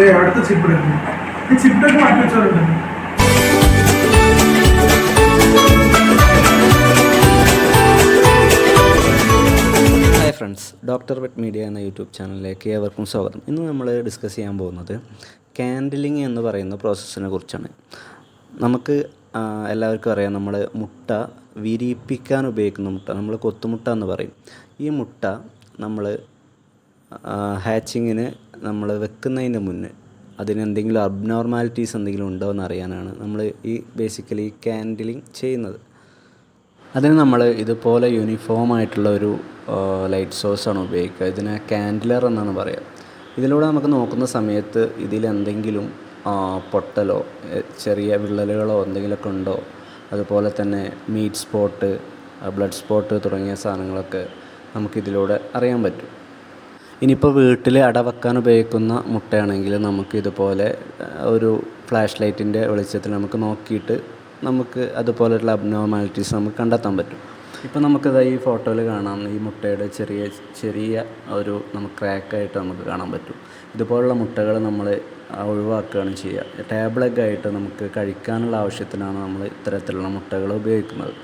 ദേ അടുത്ത ചിപ്പ് എടുക്കുന്നു ഈ ചിപ്പൊക്കെ മാറ്റി വെച്ചവരുണ്ട് ഫ്രണ്ട്സ് ഡോക്ടർ വെറ്റ് മീഡിയ എന്ന യൂട്യൂബ് ചാനലിലേക്ക് ഏവർക്കും സ്വാഗതം. ഇന്ന് നമ്മൾ ഡിസ്കസ് ചെയ്യാൻ പോകുന്നത് കാൻഡിലിംഗ് എന്ന് പറയുന്ന പ്രോസസ്സിനെ കുറിച്ചാണ്. നമുക്ക് എല്ലാവർക്കും അറിയാം നമ്മൾ മുട്ട വിരിയിപ്പിക്കാൻ ഉപയോഗിക്കുന്ന മുട്ട നമ്മൾ കൊത്തുമുട്ട എന്ന് പറയും. ഈ മുട്ട നമ്മൾ ഹാച്ചിങ്ങിന് നമ്മൾ വെക്കുന്നതിന് മുന്നേ അതിന് എന്തെങ്കിലും അബ്നോർമാലിറ്റീസ് എന്തെങ്കിലും ഉണ്ടോ എന്ന് അറിയാനാണ് നമ്മൾ ഈ ബേസിക്കലി കാൻഡിലിംഗ് ചെയ്യുന്നത്. അതിന് നമ്മൾ ഇതുപോലെ യൂണിഫോം ആയിട്ടുള്ള ഒരു ലൈറ്റ് സോഴ്സാണ് ഉപയോഗിക്കുക. ഇതിനെ കാൻഡിലർ എന്നാണ് പറയുക. ഇതിലൂടെ നമുക്ക് നോക്കുന്ന സമയത്ത് ഇതിലെന്തെങ്കിലും പൊട്ടലോ ചെറിയ വിള്ളലുകളോ എന്തെങ്കിലുമൊക്കെ ഉണ്ടോ? അതുപോലെ തന്നെ മീറ്റ് സ്പോട്ട് ബ്ലഡ് സ്പോട്ട് തുടങ്ങിയ സാധനങ്ങളൊക്കെ നമുക്കിതിലൂടെ അറിയാൻ പറ്റും. ഇനിയിപ്പോൾ വീട്ടിൽ അടവെക്കാൻ ഉപയോഗിക്കുന്ന മുട്ടയാണെങ്കിൽ നമുക്ക് ഇതുപോലെ ഒരു ഫ്ലാഷ് ലൈറ്റിന്റെ വെളിച്ചത്തിൽ നമുക്ക് നോക്കിയിട്ട് നമുക്ക് അതുപോലെയുള്ള അബ്നോർമാലിറ്റീസ് നമുക്ക് കണ്ടെത്താൻ പറ്റും. ഇപ്പോൾ നമുക്കിത് ഈ ഫോട്ടോയിൽ കാണാം ഈ മുട്ടയുടെ ചെറിയ ചെറിയ ഒരു നമുക്ക് ക്രാക്കായിട്ട് നമുക്ക് കാണാൻ പറ്റും. ഇതുപോലുള്ള മുട്ടകൾ നമ്മൾ ഒഴിവാക്കുകയാണ് ചെയ്യുക. എഗ് ആയിട്ട് നമുക്ക് കഴിക്കാനുള്ള ആവശ്യത്തിനാണ് നമ്മൾ ഇത്തരത്തിലുള്ള മുട്ടകൾ ഉപയോഗിക്കുന്നത്.